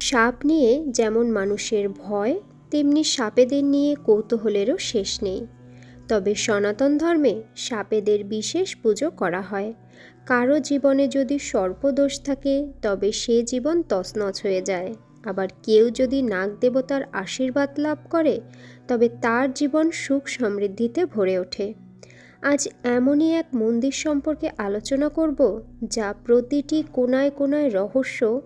সাপ নিয়ে যেমন মানুষের ভয়, তেমনি সাপেদের নিয়ে কৌতূহলেরও শেষ নেই। তবে সনাতন ধর্মে সাপেদের বিশেষ পুজো করা হয়। কারও জীবনে যদি সর্পদোষ থাকে, তবে সে জীবন তছনছ হয়ে যায়। আবার কেউ যদি নাগ দেবতার আশীর্বাদ লাভ করে, তবে তার জীবন সুখ সমৃদ্ধিতে ভরে ওঠে। আজ এমনই এক মন্দির সম্পর্কে আলোচনা করব, যা প্রতিটি কোনায় কোনায় রহস্য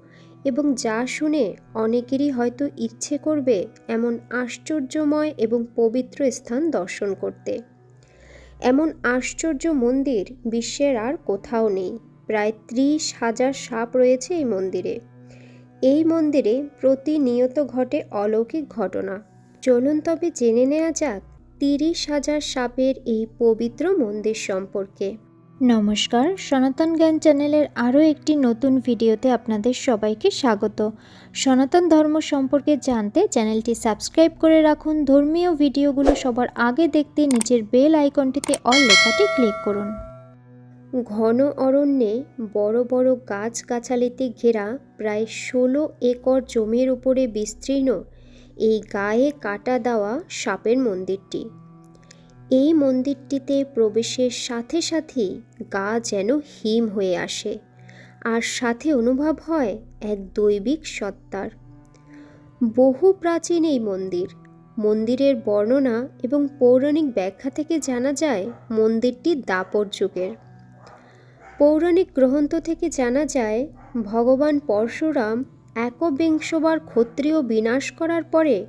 এবং যা শুনে অনেকেরই হয়তো ইচ্ছে করবে এমন আশ্চর্যময় এবং পবিত্র স্থান দর্শন করতে। এমন আশ্চর্য মন্দির বিশ্বের আর কোথাও নেই। প্রায় ত্রিশ হাজার সাপ রয়েছে এই মন্দিরে। এই মন্দিরে প্রতিনিয়ত ঘটে অলৌকিক ঘটনা। চলুন তবে জেনে নেওয়া যাক তিরিশ হাজার সাপের এই পবিত্র মন্দির সম্পর্কে। নমস্কার, সনাতন জ্ঞান চ্যানেলের আরও একটি নতুন ভিডিওতে আপনাদের সবাইকে স্বাগত। সনাতন ধর্ম সম্পর্কে জানতে চ্যানেলটি সাবস্ক্রাইব করে রাখুন। ধর্মীয় ভিডিওগুলো সবার আগে দেখতে নিচের বেল আইকনটিতে অল লেখাটি ক্লিক করুন। ঘন অরণ্যে বড় বড় গাছগাছালিতে ঘেরা প্রায় ষোলো একর জমির উপরে বিস্তীর্ণ এই গায়ে কাটা দেওয়া সাপের মন্দিরটি। এই মন্দিরটিতে প্রবেশের সাথে সাথেই গা যেন হিম হয়ে আসে আর সাথে অনুভব হয় এক দৈবিক সত্তার। বহু প্রাচীন এই মন্দির, মন্দিরের বর্ণনা এবং পৌরাণিক ব্যাখ্যা থেকে জানা যায় মন্দিরটি দাপর যুগের। পৌরাণিক গ্রন্থ থেকে জানা যায়, ভগবান পরশুরাম একবিংশবার ক্ষত্রিয় বিনাশ করার পরে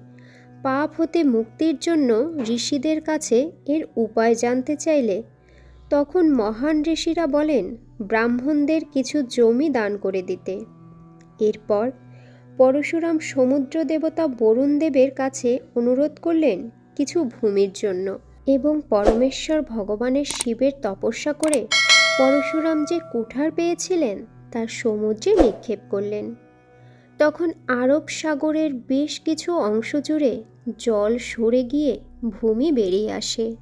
পাপ হতে মুক্তির জন্য ঋষিদের কাছে এর উপায় জানতে চাইলে তখন মহান ঋষিরা বলেন, ব্রাহ্মণদের কিছু জমি দান করে দিতে। এরপর পরশুরাম সমুদ্র দেবতা বরুণ দেবের কাছে অনুরোধ করলেন কিছু ভূমির জন্য এবং পরমেশ্বর ভগবানের শিবের তপস্যা করে পরশুরাম যে কুঠার পেয়েছিলেন, তার সমুদ্রে নিক্ষেপ করলেন। তখন আরব সাগরের বেশ কিছু অংশ জুড়ে জল সরে গিয়ে ভূমি বেরিয়ে আসে।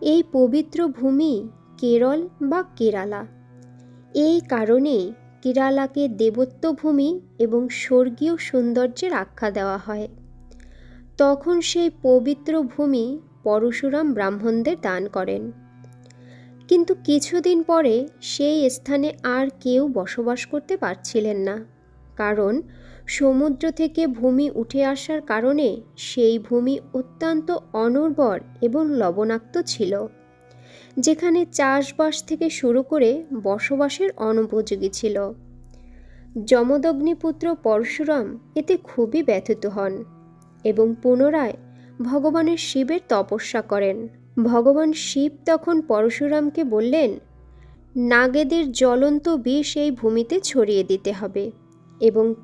এই পবিত্র ভূমি কেরল বা কেরালা। এই কারণেই কেরালাকে দেবত্ব ভূমি এবং স্বর্গীয় সৌন্দর্যের আখ্যা দেওয়া হয়। তখন সেই পবিত্র ভূমি পরশুরাম ব্রাহ্মণদের দান করেন। কিন্তু কিছুদিন পরে সেই স্থানে আর কেউ বসবাস করতে পারছিলেন না। কারণ সমুদ্র থেকে ভূমি উঠে আসার কারণে সেই ভূমি অত্যন্ত অনুর্বর এবং লবণাক্ত ছিল, যেখানে চাষবাস থেকে শুরু করে বসবাসের অনুপযোগী ছিল। যমদগ্নিপুত্র পরশুরাম এতে খুবই ব্যথিত হন এবং পুনরায় ভগবানের শিবের তপস্যা করেন। ভগবান শিব তখন পরশুরামকে বললেন, নাগেদের জ্বলন্ত বিষ এই ভূমিতে ছড়িয়ে দিতে হবে এবং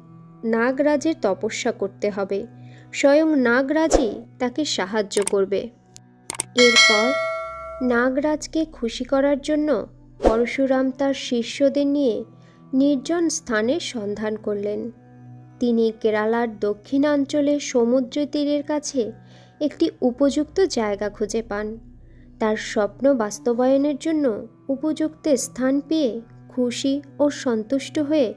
নাগরাজের তপস্যা করতে হবে। স্বয়ং নাগরাজই তাকে সাহায্য করবে। এরপর নাগরাজকে খুশি করার জন্য পরশুরাম তার শিষ্যদের নিয়ে নির্জন স্থানের সন্ধান করলেন। তিনি কেরালার দক্ষিণাঞ্চলে সমুদ্র তীরের কাছে একটি উপযুক্ত জায়গা খুঁজে পান। তার স্বপ্ন বাস্তবায়নের জন্য উপযুক্ত স্থান পেয়ে খুশি ও সন্তুষ্ট হয়ে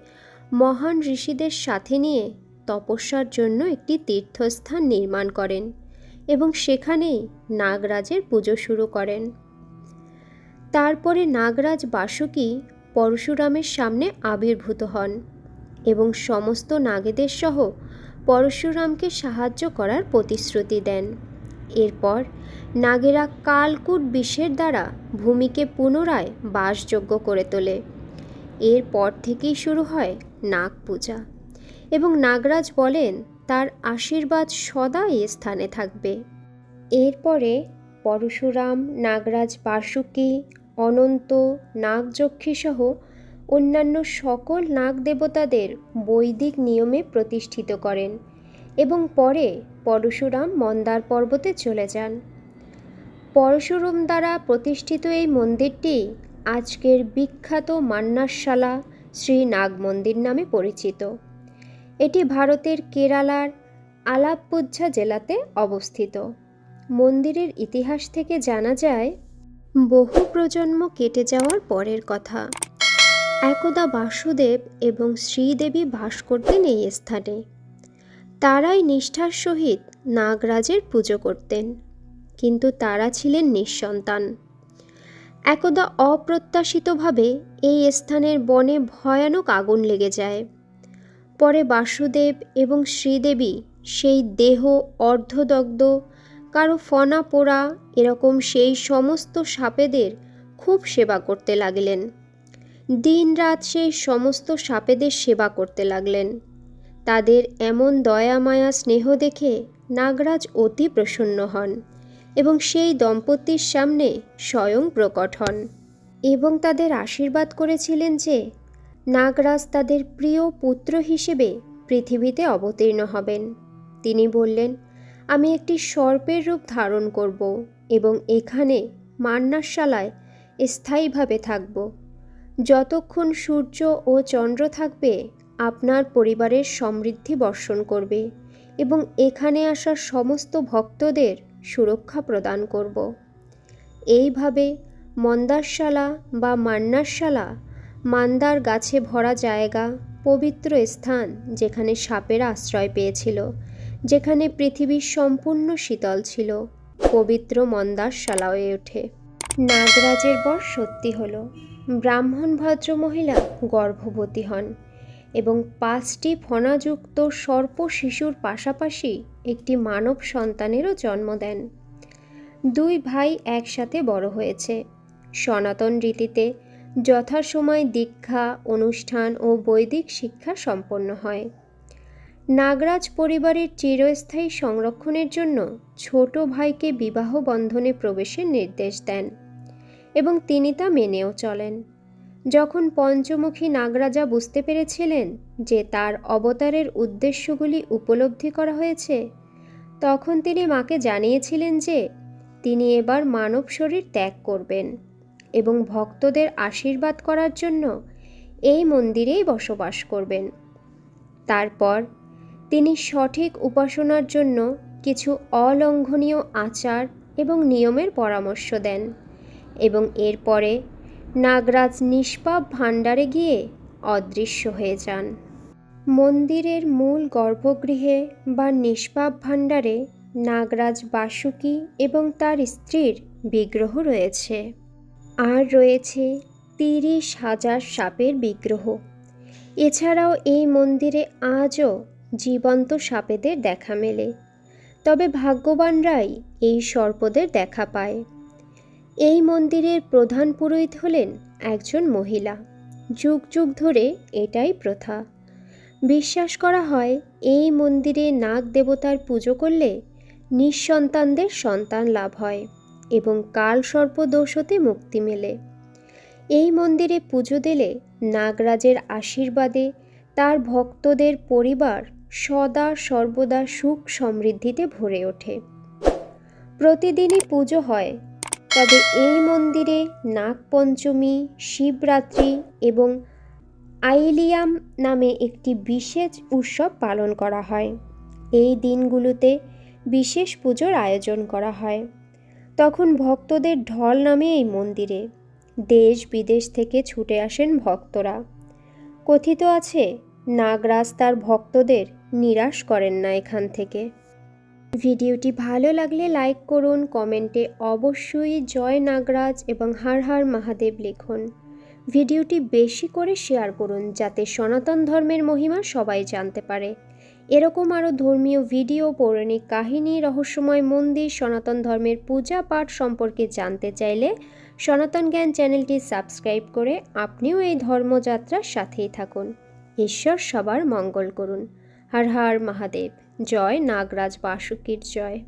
মহান ঋষিদের সাথে নিয়ে তপস্যার জন্য একটি তীর্থস্থান নির্মাণ করেন এবং সেখানেই নাগরাজের পুজো শুরু করেন। তারপরে নাগরাজ বাসুকি পরশুরামের সামনে আবির্ভূত হন এবং সমস্ত নাগেদের সহ পরশুরামকে সাহায্য করার প্রতিশ্রুতি দেন। এরপর নাগেরা কালকুট বিষের দ্বারা ভূমিকে পুনরায় বাসযোগ্য করে তোলে। এরপর থেকেই শুরু হয় নাগ পূজা। এবং নাগরাজ বলেন, তার আশীর্বাদ সদা এ স্থানে থাকবে। এরপরে পরশুরাম, নাগরাজ বাসুকি অনন্ত, নাগযক্ষী সহ অন্যান্য সকল নাগ দেবতাদের বৈদিক নিয়মে প্রতিষ্ঠিত করেন এবং পরে পরশুরাম মন্দার পর্বতে চলে যান। পরশুরাম দ্বারা প্রতিষ্ঠিত এই মন্দিরটি আজকের বিখ্যাত মান্নাশালা শ্রী নাগ মন্দির নামে পরিচিত। এটি ভারতের কেরালার আলাপ্পুঝা জেলাতে অবস্থিত। মন্দিরের ইতিহাস থেকে জানা যায়, বহু প্রজন্ম কেটে যাওয়ার পরের কথা। একদা বাসুদেব এবং শ্রীদেবী বাস করতেন এই স্থানে। তারাই নিষ্ঠার সহিত নাগরাজের পুজো করতেন। কিন্তু তারা ছিলেন নিঃসন্তান। একদা অপ্রত্যাশিতভাবে এই স্থানের বনে ভয়ানক আগুন লেগে যায়। পরে বাসুদেব এবং শ্রীদেবী সেই দেহ, অর্ধদগ্ধ, কারও ফনা পোড়া এরকম সেই সমস্ত সাপেদের খুব সেবা করতে লাগলেন। দিনরাত সেই সমস্ত সাপেদের সেবা করতে লাগলেন। তাদের এমন দয়া মায়া স্নেহ দেখে নাগরাজ অতি প্রসন্ন হন। এবং সেই দম্পতির সামনে স্বয়ং প্রকট হন এবং তাদের আশীর্বাদ করেছিলেন যে নাগরাজ তাদের প্রিয় পুত্র হিসেবে পৃথিবীতে অবতীর্ণ হবেন। তিনি বললেন, আমি একটি সর্পের রূপ ধারণ করব এবং এখানে মান্নাশালায় স্থায়ীভাবে থাকব। যতক্ষণ সূর্য ও চন্দ্র থাকবে, আপনার পরিবারের সমৃদ্ধি বর্ষণ করবে এবং এখানে আসা সমস্ত ভক্তদের সুরক্ষা প্রদান করব। এইভাবে মন্দারশালা বা মান্নারশালা, মান্দার গাছে ভরা জায়গা, পবিত্র স্থান যেখানে সাপেরা আশ্রয় পেয়েছিল, যেখানে পৃথিবীর সম্পূর্ণ শীতল ছিল, পবিত্র মন্দারশালা হয়ে ওঠে। নাগরাজের বর সত্যি হলো। ব্রাহ্মণ ভদ্র মহিলা গর্ভবতী হন। এবং পাঁচটি ফণাযুক্ত সর্প শিশুর পাশাপাশি একটি মানব সন্তানেরও জন্ম দেন। দুই ভাই একসাথে বড় হয়েছে। সনাতন রীতিতে যথাসময় দীক্ষা, অনুষ্ঠান ও বৈদিক শিক্ষা সম্পন্ন হয়। নাগরাজ পরিবারের চিরস্থায়ী সংরক্ষণের জন্য ছোট ভাইকে বিবাহ বন্ধনে প্রবেশের নির্দেশ দেন এবং তিনি তা মেনেও চলেন। যখন পঞ্চমুখী নাগরাজা বুঝতে পেরেছিলেন যে তার অবতারের উদ্দেশ্যগুলি উপলব্ধি করা হয়েছে, তখন তিনি মাকে জানিয়েছিলেন যে তিনি এবার মানব শরীর ত্যাগ করবেন এবং ভক্তদের আশীর্বাদ করার জন্য এই মন্দিরেই বসবাস করবেন। তারপর তিনি সঠিক উপাসনার জন্য কিছু অলঙ্ঘনীয় আচার এবং নিয়মের পরামর্শ দেন এবং এরপরে নাগরাজ নিষ্পাপ ভাণ্ডারে গিয়ে অদৃশ্য হয়ে যান। মন্দিরের মূল গর্ভগৃহে বা নিষ্পাপ ভাণ্ডারে নাগরাজ বাসুকি এবং তার স্ত্রীর বিগ্রহ রয়েছে। আর রয়েছে তিরিশ হাজার সাপের বিগ্রহ। এছাড়াও এই মন্দিরে আজও জীবন্ত সাপেদের দেখা মেলে। তবে ভাগ্যবানরাই এই সর্পদের দেখা পায়। এই মন্দিরের প্রধান পুরোহিত হলেন একজন মহিলা। যুগ যুগ ধরে এটাই প্রথা। বিশ্বাস করা হয়, এই মন্দিরে নাগ দেবতার পুজো করলে নিঃসন্তানদের সন্তান লাভ হয় এবং কাল সর্পদোষ হতে মুক্তি মেলে। এই মন্দিরে পুজো দিলে নাগরাজের আশীর্বাদে তার ভক্তদের পরিবার সদা সর্বদা সুখ সমৃদ্ধিতে ভরে ওঠে। প্রতিদিনই পুজো হয় তবে এই মন্দিরে নাগপঞ্চমী, শিবরাত্রি এবং আইলিয়াম নামে একটি বিশেষ উৎসব পালন করা হয়। এই দিনগুলোতে বিশেষ পুজোর আয়োজন করা হয়। তখন ভক্তদের ঢল নামে এই মন্দিরে। দেশ বিদেশ থেকে ছুটে আসেন ভক্তরা। কথিত আছে, নাগরাজ তার ভক্তদের নিরাশ করেন না এখান থেকে। ভিডিওটি ভালো লাগলে লাইক করুন, কমেন্টে অবশ্যই জয় নাগরাজ এবং হার হার মহাদেব লিখুন। ভিডিওটি বেশি করে শেয়ার করুন যাতে সনাতন ধর্মের মহিমা সবাই জানতে পারে। এরকম আরও ধর্মীয় ভিডিও, পৌরাণিক কাহিনী, রহস্যময় মন্দির, সনাতন ধর্মের পূজা পাঠ সম্পর্কে জানতে চাইলে সনাতন জ্ঞান চ্যানেলটি সাবস্ক্রাইব করে আপনিও এই ধর্মযাত্রার সাথেই থাকুন। ঈশ্বর সবার মঙ্গল করুন। হর হর মহাদেব। জয় নাগরাজ বাসুকীর জয়।